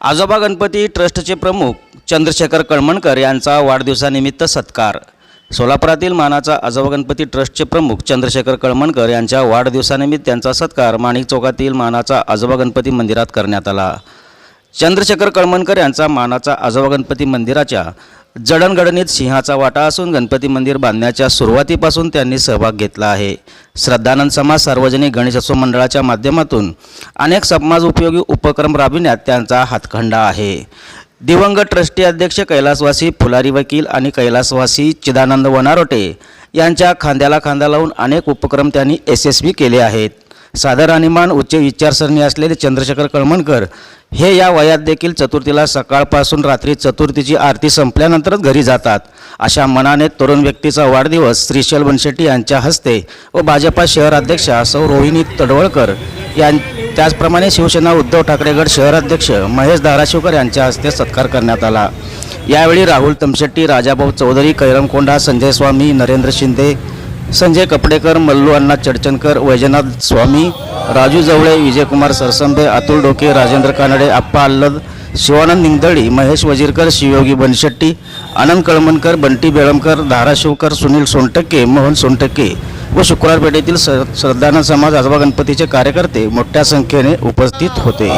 आजोबा गणपती ट्रस्टचे प्रमुख चंद्रशेखर कळमणकर यांचा वाढदिवसानिमित्त सत्कार. सोलापुरातील मानाचा आजोबा गणपती ट्रस्टचे प्रमुख चंद्रशेखर कळमणकर यांच्या वाढदिवसानिमित्त त्यांचा सत्कार माणिक चौकातील मानाचा आजोबा गणपती मंदिरात करण्यात आला. चंद्रशेखर कळमणकर यांचा मानाचा आजोबा गणपती मंदिराच्या जडणघडणीत सिंहाचा वाटा असून गणपती मंदिर बांधण्याच्या सुरुवातीपासून त्यांनी सहभाग घेतला आहे. श्रद्धानंद समाज सार्वजनिक गणेशोत्सव मंडळाच्या माध्यमातून अनेक समाज उपयोगी उपक्रम राबविण्यात त्यांचा हातखंडा आहे. दिवंगत ट्रस्टी अध्यक्ष कैलासवासी फुलारी वकील आणि कैलासवासी चिदानंद वनारोटे यांच्या खांद्याला खांदा लावून अनेक उपक्रम त्यांनी यशस्वी केले आहेत. सादर आणीमान उच्च विचारसरणी असलेले चंद्रशेखर कळमणकर हे या वयात देखील चतुर्थीला सकाळपासून रात्री चतुर्थीची आरती संपल्यानंतरच घरी जातात. अशा मनाने तरुण व्यक्तीचा वाढदिवस श्रीशैल बनशेट्टी यांच्या हस्ते व भाजपा शहराध्यक्षा सौ रोहिणी तडवळकर यां त्याचप्रमाणे शिवसेना उद्धव ठाकरेगड शहराध्यक्ष महेश धाराशिवकर यांच्या हस्ते सत्कार करण्यात आला. यावेळी राहुल तमशेट्टी राजाभाऊ चौधरी कैरमकोंडा संजय स्वामी नरेंद्र शिंदे संजय कपडेकर मल्लू अण्णा चडचणकर वैजनाथ स्वामी राजू जवळे विजयकुमार सरसंबे अतुल डोके राजेंद्र कानडे आप्पा अल्लद शिवानंद निंगदळी महेश वजीरकर शिवयोगी बनशेट्टी आनंद कळमणकर बंटी बेळमकर धाराशिवकर सुनील सोनटक्के मोहन सोनटक्के व शुक्रवार पेठेतील स श्रद्धानंद समाज आजोबा गणपतीचे कार्यकर्ते मोठ्या संख्येने उपस्थित होते.